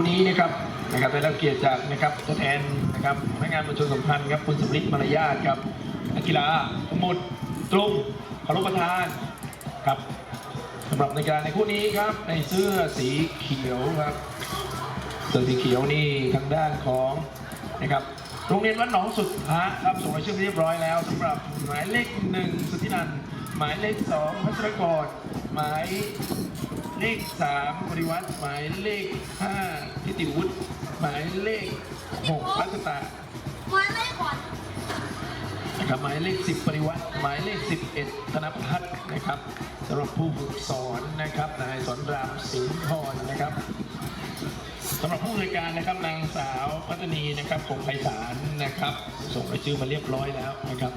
ู้นี้นะครับนะครับได้รับเกียรติจากนะครับตัวแทนนะครับพนักงานประชาสัมพันธ์ครับคุณสมฤทธิ์มารยาทครับนักกีฬาทั้งหมดตรงเคารพประทานครับสำหรับในกีฬาในคู่นี้ครับ ในเสื้อสีเขียวครับเสื้อสีเขียวนี่ทางด้านของนะครับโรงเรียนวัดหนองสุดพระครับส่งรายชื่อเรียบร้อยแล้วสำหรับหมายเลขหนึ่งสุธินันหมายเลขสองพัชรกรหมาย เลขสามบริวัตรหมายเลขห้าทิติวุฒิหมายเลขหกรัชตามาเลขก่อนนะครับหมายเลขสิบปริวัติหมายเลขสิบเอ็ดธนพัฒน์นะครับสำหรับผู้ฝึกสอนนะครับนายสอนรามสิงห์พรนะครับสำหรับผู้บริการนะครับนางสาวพัฒนีนะครับคงไพศาลนะครับ ส่งรายชื่อมาเรียบร้อยแล้วนะครับ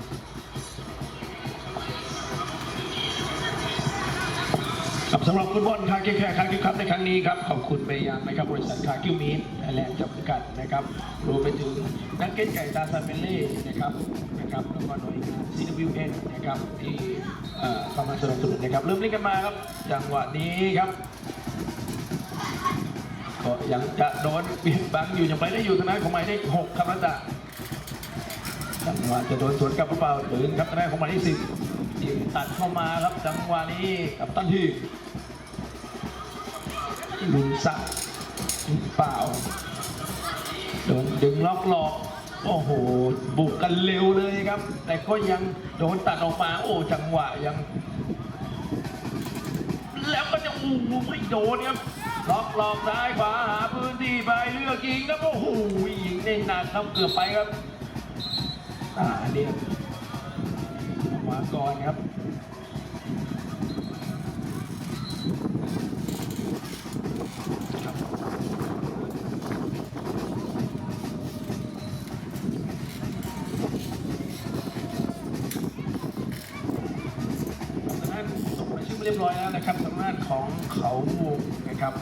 ำหรับฟุตบอลคาเกแคร์คาคิวครับในครั้งนี้ครับขอบคุณไปยังนะครับบริษัทคาคิวมีนไทยแลนด์จำกัดนะครับรวมไปถึงนักเก็ตไก่ตาซาเมเล่นะครับนะครับแล้วก็หน่วยงาน CWN นะครับที่เอ่อเข้ามาสนับสนุนนะครับเริ่มเล่นกันมาครับจังหวะนี้ครับก็ยังจะโดนเบียดบังอยู่ยังไปได้อยู่ทางด้านของหมายเลขหกครับรัตะจังหวะจะโดนสวนกลับหรือเปล่าหรือครับทางด้านของหมายเลขสิบยิงตัดเข้ามาครับจังหวะนี้กับตันที ลุนสักเปล่าโดนดึงล็อกหลอกโอ้โห บุกกันเร็วเลยครับ แต่ก็ยังโดนตัดออกมา โอ้ จังหวะยัง แล้วก็จะอู้ไม่โดนครับ ล็อกหลอกซ้ายขวาหาพื้นที่ไปเลือกยิงครับโอ้โหยิงได้หนักครับเกือบไปครับ อ่าเรียกมาก่อนครับ ทางด้านส่งรายชื่อมาเรียบร้อยแล้วนะครับทางด้านของเขา วงนะครับ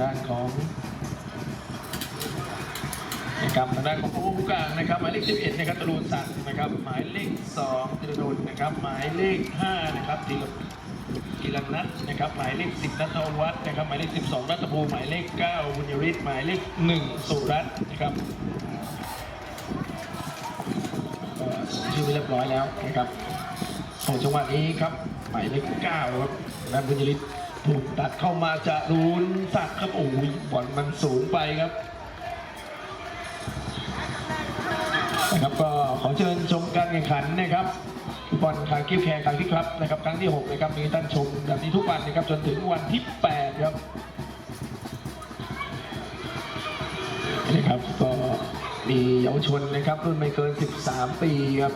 ด้านของนะครับทางด้านของผู้ผู้กลางนะครับ หมายเลข 11 นะครับตรูนศักดิ์นะครับ หมายเลข2ธีรดลนะครับ หมายเลข 5 นะครับธีรธีรนัทนะครับ หมายเลข 10นัทวัฒน์นะครับ หมายเลข 12 รัตภูมิหมายเลข 9 บุญยริศหมายเลข 1 สุรัตน์นะครับชื่อไปเรียบร้อยแล้วนะครับของจังหวะนี้ครับ หมายเลขเก้าครับ นันบุญยริศถูกตัดเข้ามาจะรูนสักครับโอ้ยบอลมันสูงไปครับนะครับก็ขอเชิญชมการแข่งขันนะครับฟุตบอลคาร์กิ้วแคร์คาร์กิ้ครับนะครับครั้งที่6นะครับมีท่านชมแบบนี้ทุกวันนะครับจนถึงวันที่ 8 ครับนะครับก็มีเยาวชนนะครับรุ่นไม่เกิน 13 ปีครับ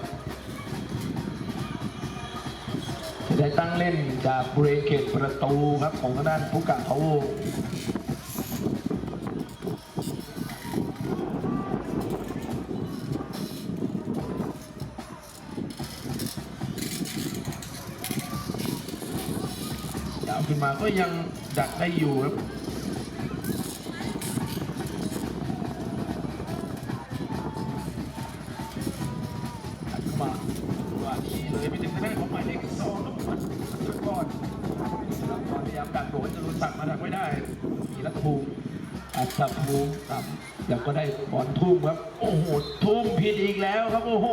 ได้ตั้งเล่นจากบริเกตประตูครับของทางด้านผู้กะเขาดาวขึ้นมาก็ยังดักได้อยู่ครับ ศภูมิต่ำแล้วก็ได้บอลทุ่มครับ โอ้โหทุ่มผิดอีกแล้วครับโอ้โห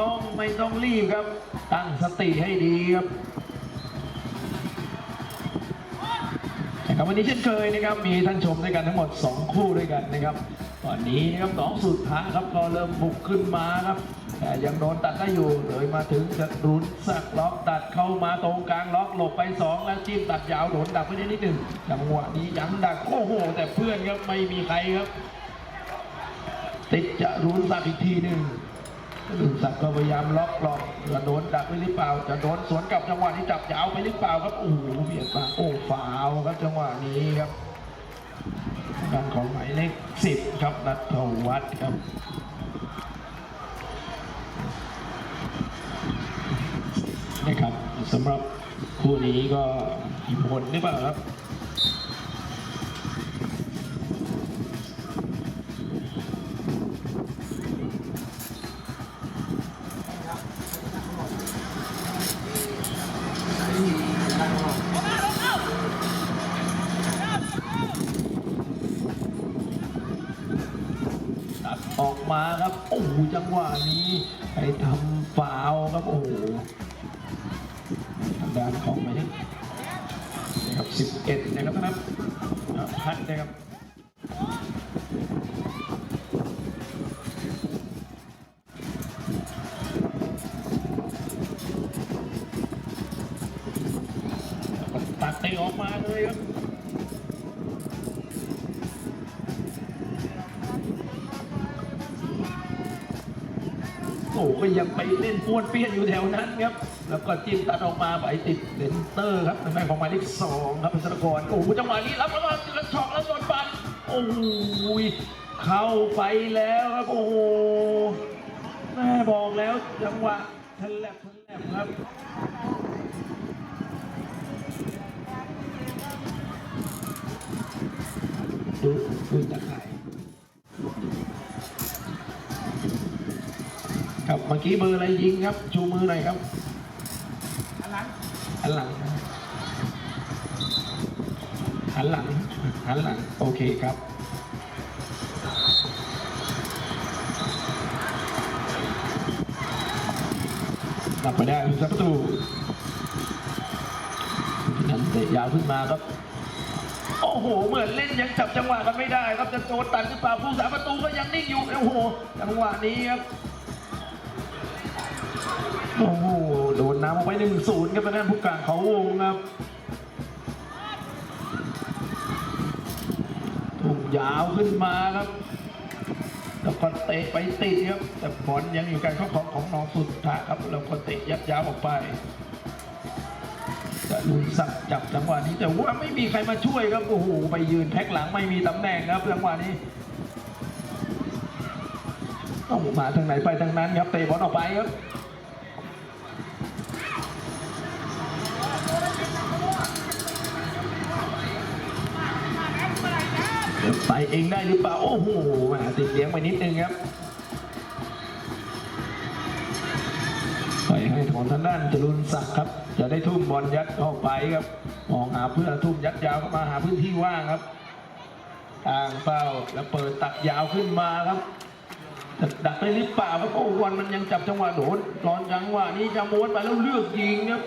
ต้องไม่ต้องรีบครับ ตั้งสติให้ดีครับครับวันนี้เช่นเคยนะครับมีท่านชมด้วยกันทั้งหมด 2 คู่ด้วยกันนะครับ ตอนนี้นะครับสองสุดท้ายครับก็เริ่มบุกขึ้นมาครับ ยังโดนตัดได้อยู่เลยมาถึงจะรุนสักล็อกตัดเข้ามาตรงกลางล็อกหลบไป 2 แล้วจิ้มตัดยาวโดนดักไปได้นิดหนึ่งจังหวะนี้ย้ำดักโอ้โห แต่เพื่อนครับไม่มีใครครับ ติดจะรุนสักอีกทีหนึ่งลุงศักดิ์ก็พยายามล็อกหลอกจะโดนดักไปหรือเปล่า จะโดนสวนกลับจังหวะที่จับยาวไปหรือเปล่าครับโอ้โหเบียดมาโอ้ฟาวครับจังหวะนี้ครับทางของหมายเลขสิบครับนัทวัฒน์ครับ นะครับสำหรับคู่นี้ก็มีผลหรือเปล่าครับ 11 นะครับท่านครับพัดนะครับตัดเตะออกมาเลยครับโอ้ก็ยังไปเล่นป้วนเปี้ยนอยู่แถวนั้นครับ แล้วก็จิ้มตัดออกมาไปติดเลนเตอร์ครับทางด้านของหมายเลขสองครับพิศกรโอ้โหจังหวะนี้รับแล้วก็กระชอกแล้วโดนปันโอ้โหเข้าไปแล้วครับโอ้โหแม่บอกแล้วจังหวะทันแลบทันแลบครับดูดูตะข่ายครับเมื่อกี้เบอร์อะไรยิงครับ ชูมือหน่อยครับ นหลังหันหลังหันหลัง โอเคครับกลับไปได้ลูกประตูนั่นเตะยาวขึ้นมาครับ โอ้โห เหมือนเล่นยังจับจังหวะกันไม่ได้ ครับจะโดนตัดหรือเปล่าผู้สาประตูก็ยังนิ่งอยู่ โอ้โห จังหวะนี้ครับ โอ้โหำออกไปหนึ่งศูนย์ครับทางด้านผู้การเขาวงครับถูกยาวขึ้นมาครับแล้วก็เตะไปติดครับ แต่บอลยังอยู่การครอบครองของน้องสุดท้ายครับแล้วก็เตะยัดยาวออกไปจะลุนสักดิ์จับจังหวะนี้แต่ว่าไม่มีใครมาช่วยครับโอ้โหไปยืนแพ็กหลังไม่มีตำแหน่งครับจังหวะนี้ต้องมาทางไหนไปทางนั้นครับเตะบอลออกไปครับ เดี๋ยวไปเองได้หรือเปล่า โอ้โหแหมติดเลี้ยงไปนิดนึงครับไปให้ของทางด้านจรุนศักดิ์ครับ จะได้ทุ่มบอลยัดเข้าไปครับมองหาเพื่อนทุ่มยัดยาวเข้ามาหาพื้นที่ว่างครับทางเป้าแล้วเปิดตัดยาวขึ้นมาครับดักได้หรือเปล่าครับโอ้วันมันยังจับจังหวะโดนตอนจังหวะนี้จะม้วนไปแล้วเลือกยิงครับ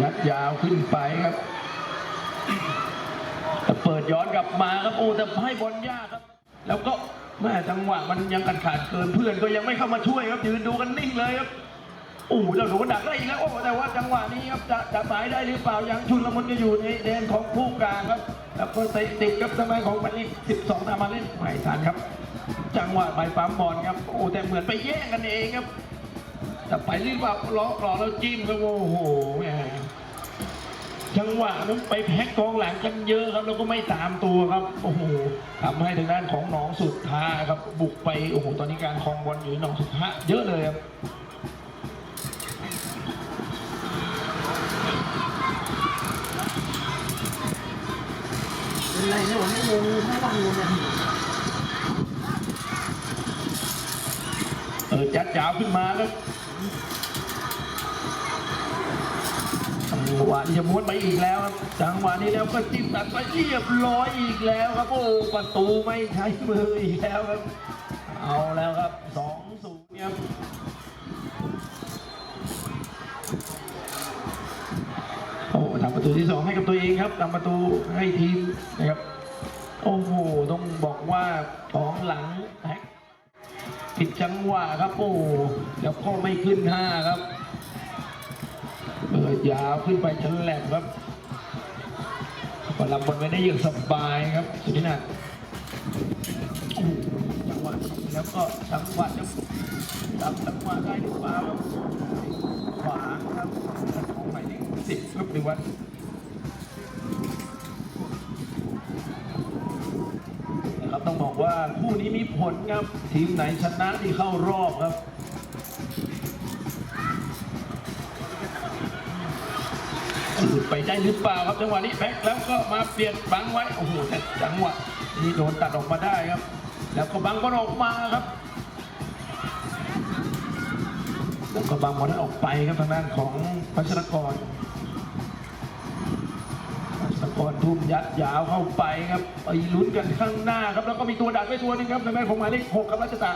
ยัดยาวขึ้นไปครับแต่เปิดย้อนกลับมาครับโอ้แต่ให้บอลยากครับ แล้วก็แม่จังหวะมันยังกันขาดเกินเพื่อนก็ยังไม่เข้ามาช่วยครับยืนดูกันนิ่งเลยครับโอ้เราโดนดักได้อีกแล้วโอ้แต่ว่าจังหวะนี้ครับจะจะหมายได้หรือเปล่ายังชุนละมุนจะอยู่ในแดนของผู้กลางครับ แล้วก็เตะติดครับทำไมของมันอีก12ตามมาเล่นไม่ทันครับ จังหวะใบปั๊มบอลครับโอ้แต่เหมือนไปแย่งกันเองครับแต่ไปรีบว่าล้อกรอแล้วจิ้มครับโอ้โหแหม จังหวะนั้นไปแพ็กกองหลังกันเยอะครับ แล้วก็ไม่ตามตัวครับ โอ้โหทำให้ทางด้านของหนองสุดท้าครับ บุกไป โอ้โห ตอนนี้การครองบอลอยู่หนองสุดท้าเยอะเลยครับเป็นไรเนี่ยผมไม่งงไม่ฟังงงเลยเออจัดยาวขึ้นมาครับ จังหวะนี้จะม้วนไปอีกแล้วครับจังหวะนี้แล้วก็จิ้มตัดไปเรียบร้อยอีกแล้วครับโอ้ประตูไม่ใช้มืออีกแล้วครับ เอาแล้วครับสองศูนย์ครับโอ้ทำประตูที่สองให้กับตัวเองครับทำประตูให้ทีมนะครับโอ้โหต้องบอกว่าของหลังแฮกผิดจังหวะครับโอ้แล้วก็ไม่ขึ้นห้าครับ เปิดยาวขึ้นไปชั้นแหลมครับก็รับบอลไว้ได้อย่างสบายครับสุธินันจังหวะแล้วก็จังหวะจะจับจังหวะได้หรือเปล่าขวาครับของหมายเลขสิบครับหรือว่านะครับต้องบอกว่าคู่นี้มีผลครับทีมไหนชนะที่เข้ารอบครับ ไปได้หรือเปล่าครับจังหวะนี้แบ็คแล้วก็มาเปลี่ยนบังไว้โอ้โหแต่จังหวะนี้โดนตัดออกมาได้ครับ แล้วก็บังบอลออกมาครับแล้วก็บังบอลนั้นออกไปครับทางด้านของพัชรกรพัชรกรทุ่มยัดยาวเข้าไปครับไปลุ้นกันข้างหน้าครับแล้วก็มีตัวดักไว้ตัวนึงครับทางด้านของหมายเลขหกครับรัชตะ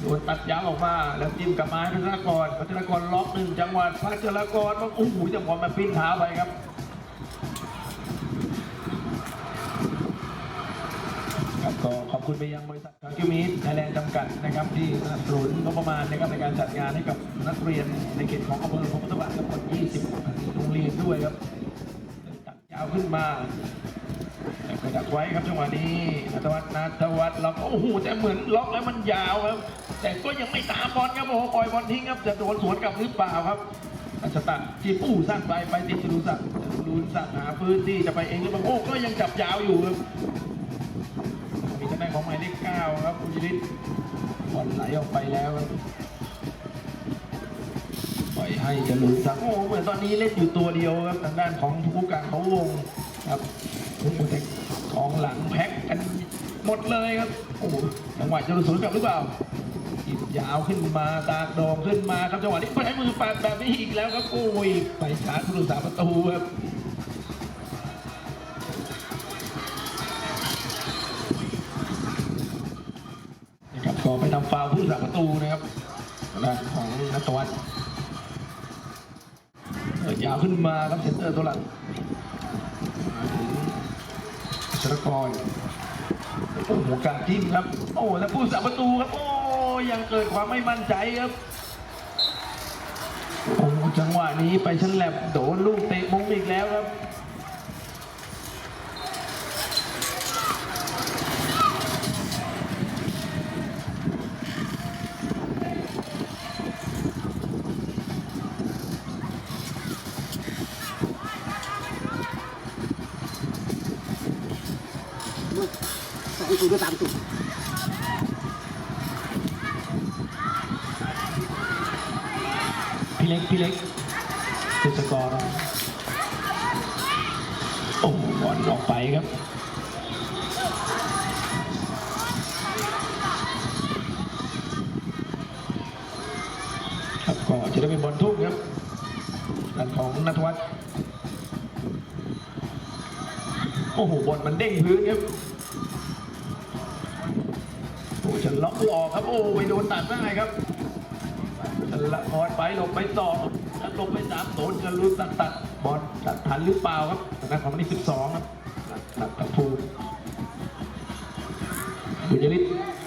โดนตัดยาวออกมา แล้วจิ้มกลับมาให้พัชรกรพัชรกรล็อกหนึ่งจังหวะพัชรกรมันโอ้โหจังหวะมันปิ้นเท้าไปครับครับก็ขอบคุณไปยังบริษัทคาคิวมีไทยแลนด์จำกัดนะครับที่สนับสนุนงบประมาณนะครับในการจัดงานให้กับนักเรียนในเขตของอำเภอพบตบะทั้งหมด20โรงเรียนด้วยครับตัดยาวขึ้นมา ดักไว้ครับจังหวะนี้นัทวัฒน์นัทวัฒน์ล็อกโอ้โหแต่เหมือนล็อกแล้วมันยาวครับ แต่ก็ยังไม่ตามบอลครับโอ้โหปล่อยบอลทิ้งครับจะโดนสวนกลับหรือเปล่าครับอัชตะจีบอู้สั้นไปไปติดจรุศักดิ์จรุศักดิ์หาพื้นที่จะไปเองหรือเปล่าโอ้ก็ยังจับยาวอยู่ครับมีทางด้านของหมายเลขเก้าครับคุณยิริศบอลไหลออกไปแล้วครับปล่อยให้จรูนสักดิ์โอ้เหมือนตอนนี้เล่นอยู่ตัวเดียวครับทางด้านของผู้การเขาวงครับ กองหลังแพ็กกันหมดเลยครับ โอ้จังหวะจรูนสวนกลับหรือเปล่าอีกยาวขึ้นมาตากดองขึ้นมาครับจังหวะนี้ใช้มือปัดแบบนี้อีกแล้วครับโอ้ยไปชาร์จผู้รักษาประตูครับนะครับก็ไปทำฟาวผู้รักษาประตูนะครับทางด้านของนัทวัฒน์ยาวขึ้นมาครับเซนเตอร์ตัวหลัง ชรกรโอ้โหการจิ้มครับ โอ้แล้วผู้รักษาประตูครับ โอ้ยังเกิดความไม่มั่นใจครับโอ้จังหวะนี้ไปชั้นแลบโดนลูกเตะมุมอีกแล้วครับ ทุ่มครับด้านของนัทวัฒน์โอ้โหบอลมันเด้งพื้นครับโอ้จะล็อกหลอกครับ โอ้ไปโดนตัดได้ครับละครไปหลบไปต่อหลบไปสามโดนจะรู้ตัดตัดบอลตัดทันหรือเปล่าครับทางด้านของมันที่สิบสองครับตัดตะพูบุญยริศ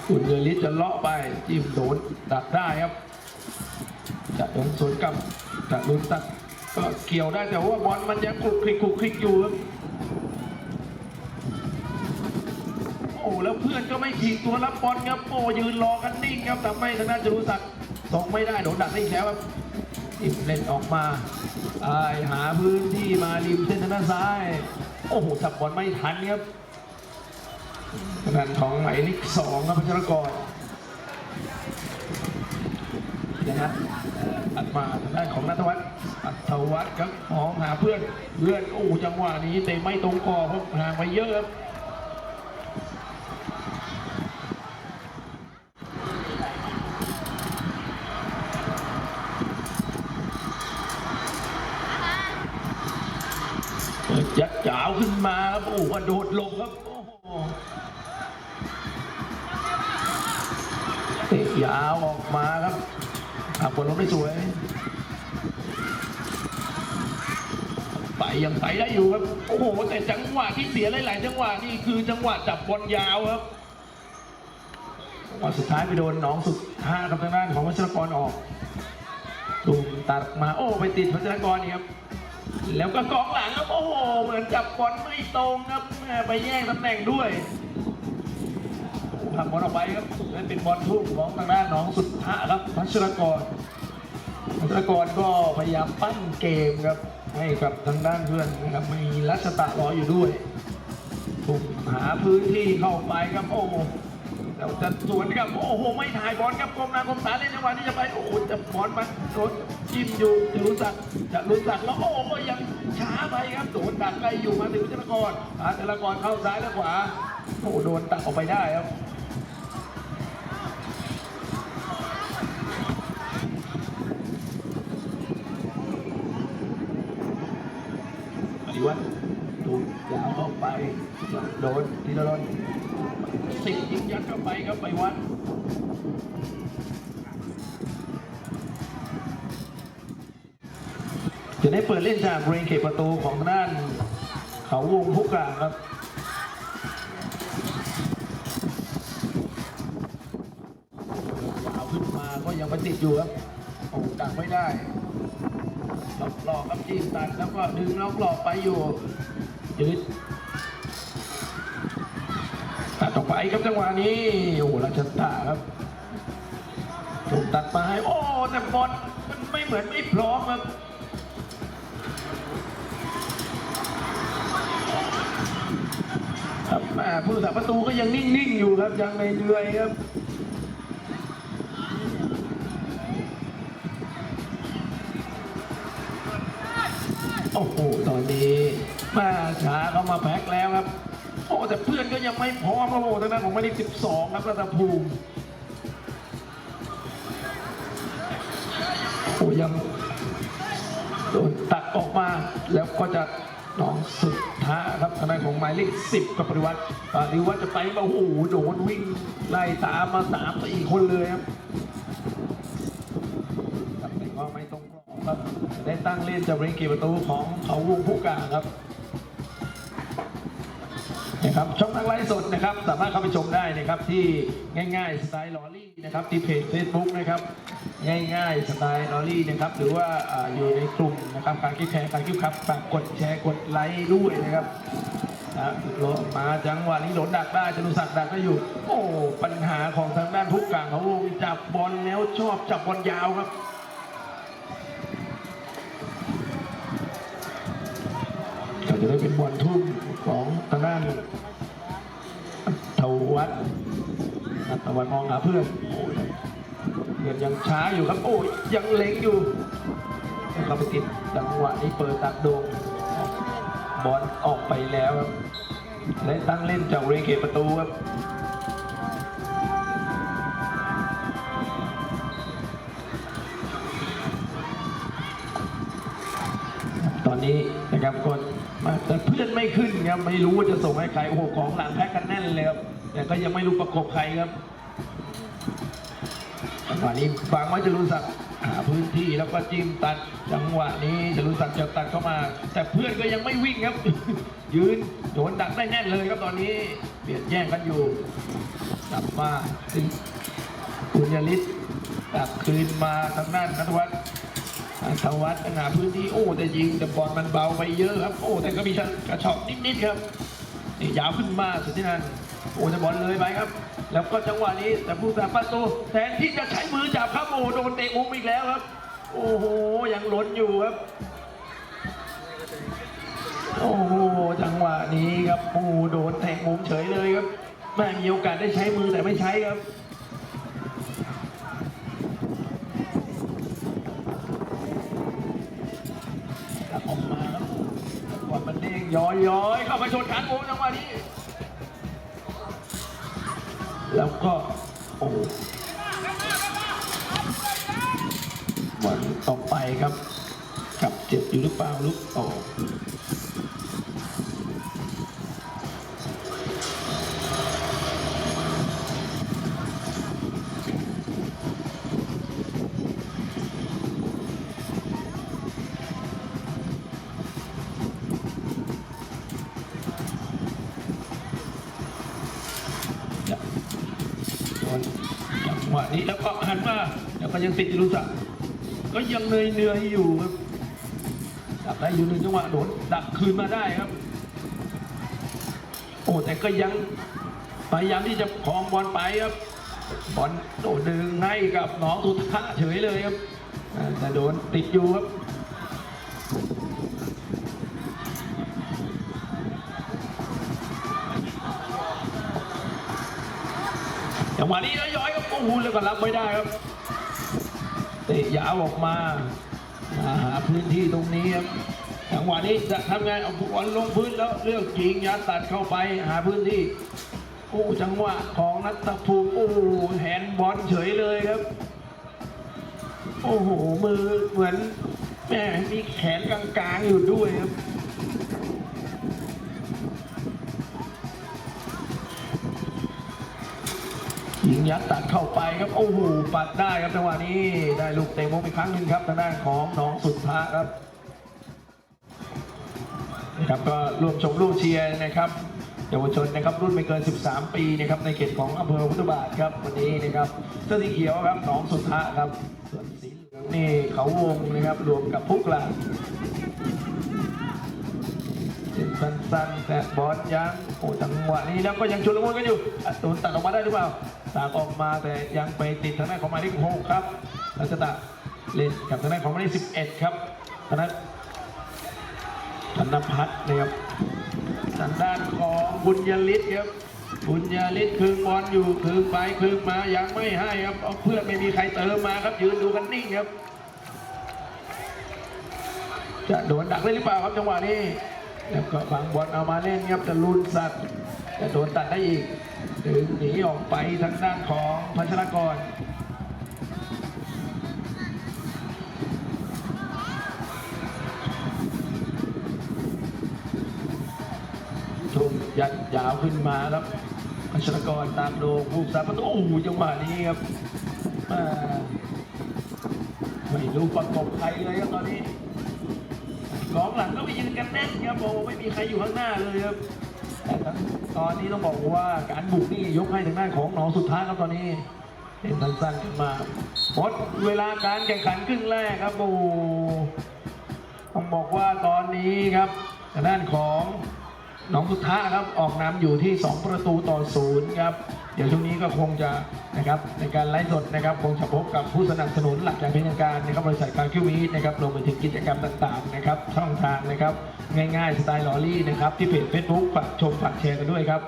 บุญยริศจะเลาะไปจิ้มโดนดักได้ครับ สวนกับจะลุ้นตัดก็เกี่ยวได้แต่ว่าบอลมันยังคลุกคลิกคลุกคลิกอยู่ครับโอ้แล้วเพื่อนก็ไม่ขีดตัวรับบอลครับโอ้ยืนรอกันนิ่งครับทำให้ทางด้านจรุศักดิ์ส่งไม่ได้โดนดักได้อีกแล้วครับอิเล่นออกมาอายหาพื้นที่มาริมเส้นทางด้านซ้าย โอ้โหจับบอลไม่ทันครับทางด้านของหมายเลขสองครับพัชรกรนะฮะอัด มาทางด้านของนัทวัฒน์อัธวัฒน์ครับมองหาเพื่อนเพื่อนโอ้จังหวะนี้เตะไม่ตรงกรอบครับห่างไปเยอะครับยัดจาวขึ้นมาครับโอ้โหกระโดดลบครับโอ้โหเตะยาวออกมาครับ อาผลลงได้สวย ไปยังไปได้อยู่ครับ โอ้โห แต่จังหวะที่เสียหลายๆจังหวะนี่คือจังหวะจับบอลยาวครับจังหวะสุดท้ายไปโดนน้องสุดท้ายครับทางด้านของวัชรกรออกตูมตัดมาโอ้ไปติดวัชรกรนี่ครับ แล้วก็กองหลังครับโอ้โหเหมือนจับบอลไม่ตรงครับไปแย่งตำแหน่งด้วย ผลักบอลออกไปครับนั่นเป็นบอลทุ่มของทางด้านน้องสุดท้าครับพัชรกรพัชรกรก็พยายามปั้นเกมครับให้กับทางด้านเพื่อนนะครับมีรัชตะรออยู่ด้วยถูกหาพื้นที่เข้าไปครับโอ้โหแล้วจะสวนครับโอ้โหไม่ถ่ายบอลครับกรมนาคมสารเล่นจังหวะที่จะไปโอ้โหจะบอลมันโดนจิ้มอยู่จะรู้จักจะรู้จักแล้วโอ้โหก็ยังช้าไปครับโดนดักไกลอยู่มาถึงธนกรอาธนกรเข้าซ้ายและขวาโอ้โหโดนตัดออกไปได้ครับ โดนทีละโดนสิบยิงยัดเข้าไปครับไปวัดจะได้เปิดเล่นจากบริเวณเขตประตูของทางด้านเขาวงพุกกลางครับยาวขึ้นมาก็ยังไปติดอยู่ครับโอ้ดักไม่ได้ล็อกหลอกครับจีนตัดแล้วก็ดึงล็อกหลอกไปอยู่ยืด ครับจังหวะนี้โอ้ราชตาครับถูกตัดมาให้โอ้แต่บอลมันไม่เหมือนไม่พร้อมครับครับแม่ผู้สักประตูก็ยังนิ่งๆอยู่ครับยังไม่เหนื่อยครับโอ้โหตอนนี้แม่ช้าเข้ามาแพ็คแล้วครับ แต่เพื่อนก็ยังไม่พร้อมครับโอ้ทางด้านของหมายเลข12ครับรัตภูมิโอ้ยังโดนตัดออกมาแล้วก็จะน้องสุดท้ายครับทางด้านของหมายเลข10กับปริวัติปริวัติจะไปมาโอ้โหโดนวิ่งไล่ตามมาสามสี่คนเลยครับแหน่ว่าไม่ตรงกรอบครับได้ตั้งเล่นจากบริเกตประตูของเขาวงผู้กลางครับ นะครับช่องทางไลฟ์สดนะครับ สามารถเข้าไปชมได้นะครับที่ง่ายๆสไตล์ลอรี่นะครับที่เพจ Facebook นะครับง่ายๆสไตล์ลอรี่นะครับหรือว่าออยู่ในกลุ่มนะครับการคิดแชร์การคิดครับฝากกดแชร์กดไลค์ด้วยนะครับนะโหลดมาจังหวะนี้หลดดักได้จนุศักดักได้อยู่ โอ้ปัญหาของทางด้านผู้กลางเขาวงจับบอลแล้วชอบจับบอลยาวครับ จะได้เป็นบอลทุ่มของทางด้านทวัฒน์นัทวันมองหาเพื่อนโอ้ยเพื่อนยังช้าอยู่ครับ โอ้ยยังเล็งอยู่เราไปติดจังหวะนี้เปิดตักโดงบอลออกไปแล้วครับและตั้งเล่นจากเรเกตประตูครับตอนนี้นะครับกด แต่เพื่อนไม่ขึ้นครับไม่รู้ว่าจะส่งให้ใครโอ้โหของหลังแพ็กกันแน่นเลยครับแต่ก็ยังไม่รู้ประกบใครครับจังหวะนี้ฟังไว้จรุศักดิ์หาพื้นที่แล้วก็จิ้มตัดจังหวะนี้จรุศักดิ์จะตัดเข้ามา แต่เพื่อนก็ยังไม่วิ่งครับ ยืนโดนดักได้แน่นเลยครับตอนนี้เบียดแย่งกันอยู่กลับมาถึงปุญญลิศตักคืนมาทางด้านนัทวัฒน์ ทวัฒน์หาพื้นที่โอ้แต่ยิงแต่บอลมันเบาไปเยอะครับ โอ้แต่ก็มีกระชอกนิดๆครับนี่ยาวขึ้นมาสุดที่นั่นโอ้แต่บอลเลยไปครับ แล้วก็จังหวะนี้แต่ผู้สาประตูแทนที่จะใช้มือจับครับโอ้โดนเตะมุมอีกแล้วครับ โอ้โหยังหล้นอยู่ครับโอ้โหจังหวะนี้ครับโอ้โดนแทงมุมเฉยเลยครับแม่มีโอกาสได้ใช้มือแต่ไม่ใช้ครับ ย้อยย้อยเข้ามาชนคานโอ้จังหวะนี้ แล้วก็ โอ้บอลต่อไปครับ กับเจ็บอยู่หรือเปล่าลูกโอ้ นี้แล้วก็หันมาแล้วก็ยังติดอยู่ลูกสักก็ยังเหนื่อยเหนื่อยอยู่ครับดักได้อยู่หนึ่งจังหวะโดนดักคืนมาได้ครับ โอ้แต่ก็ยังพยายามที่จะคลองบอลไปครับบอลโดนดึงให้กับน้องทุทะเฉยเลยครับแต่โดนติดอยู่ครับ งหวะนี้ย้อยๆครับโอ้โหแล้วก็รับไม่ได้ครับเตะยาวออกมามาหาพื้นที่ตรงนี้ครับจังหวะนี้จะทำไงเอาบอลลงพื้นแล้วเลือกยิงยัดตัดเข้าไปหาพื้นที่โอ้จังหวะของนัทภูมิโอ้แฮนบอลเฉยเลยครับ โอ้โหมือเหมือนแม่มีแขนกลางๆอยู่ด้วยครับ ยิงยัดตัดเข้าไปครับโอ้โหปัดได้ครับจังหวะนี้ได้ลูกเตะมุมอีกครั้งหนึ่งครับทางด้านของน้องสุดท้าครับนะครับก็ร่วมชมร่วมเชียร์นะครับเยาวชนนะครับรุ่นไม่เกิน 13 ปีนะครับในเขตของอำเภอพุทธบาทครับวันนี้นะครับเสื้อสีเขียวครับหนองสุดท้าครับส่วนสีเหลืองนี่เขาวงนะครับรวมกับพุกลางเจ็บสั้นๆแต่บอลยังโอ้จังหวะนี้แล้วก็ยังชุลมุนกันอยู่อตูนตัดออกมาได้หรือเปล่า ตากออกมาแต่ยังไปติดทางด้านของหมายเลขหกครับรัชตะเล่นกับทางด้านของหมายเลขสิบเอ็ดครับธนธนพัฒน์นะครับทางด้านของบุญยฤทธิ์ครับบุญยฤทธิ์คืนบอลอยู่คืนไปคืนมายังไม่ให้ครับเอาเพื่อนไม่มีใครเติมมาครับยืนดูกันนิ่งครับ จะโดนดักได้หรือเปล่าครับจังหวะนี้แล้วก็ฝังบอลเอามาเล่นครับจะลุนสัตว์จะโดนตัดได้อีก ดึงหนีออกไปทางด้านของพัชรกรทุ่มยัดยาวขึ้นมาครับพัชรกรตามโดงผู้สาประตูโอ้โหจังหวะนี้ครับไม่รู้ประกบใครเลยครับตอนนี้กองหลังก็ไปยืนกันแน่นครับโอ้ไม่มีใครอยู่ข้างหน้าเลยครับแต่ ตอนนี้ต้องบอกว่าการบุกนี่ยกให้ทางด้านของหนองสุดท้ายครับตอนนี้เห็นสั้นๆขึ้นมาหมดเวลาการแข่งขันครึ่งแรกครับโอ้ต้องบอกว่าตอนนี้ครับทางด้านของ นองสุดท้าครับออกนำอยู่ที่ 2 ประตูต่อศูนย์ครับเดี๋ยวช่วงนี้ก็คงจะนะครับในการไลฟ์สดนะครับคงจะพบกับผู้สนับสนุนหลักอย่างเป็นทางการนะครับบริษัทการคิวีนะครับรวมไปถึงกิจกรรมต่างๆนะครับช่องทางนะครับง่ายๆสไตล์ลอรี่นะครับที่เพจเฟซบุ๊กฝากชมฝากแชร์กันด้วยครับ